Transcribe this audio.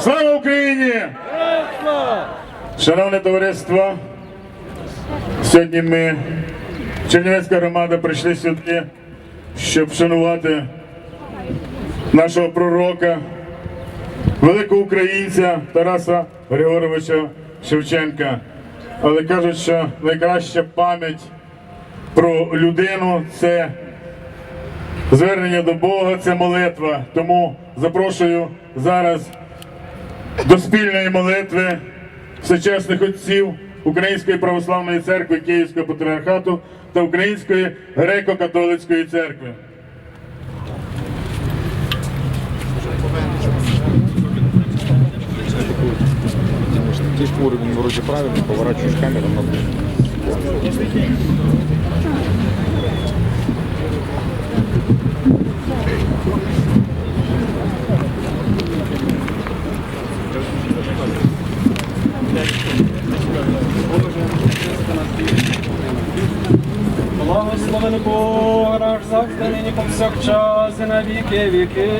Слава Україні! Шановне товариство, сьогодні ми, Чернівецька громада, прийшли сюди, щоб вшанувати нашого пророка, великого українця Тараса Григоровича Шевченка. Але кажуть, що найкраща пам'ять про людину це звернення до Бога, це молитва. Тому запрошую зараз до спільної молитви всечесних отців Української православної церкви Київського патріархату та Української греко-католицької церкви. Здесь уровень вроде правильный, поворачиваешь камеру на Благословен Бог наш завжди нині повсякчас і на віки віки.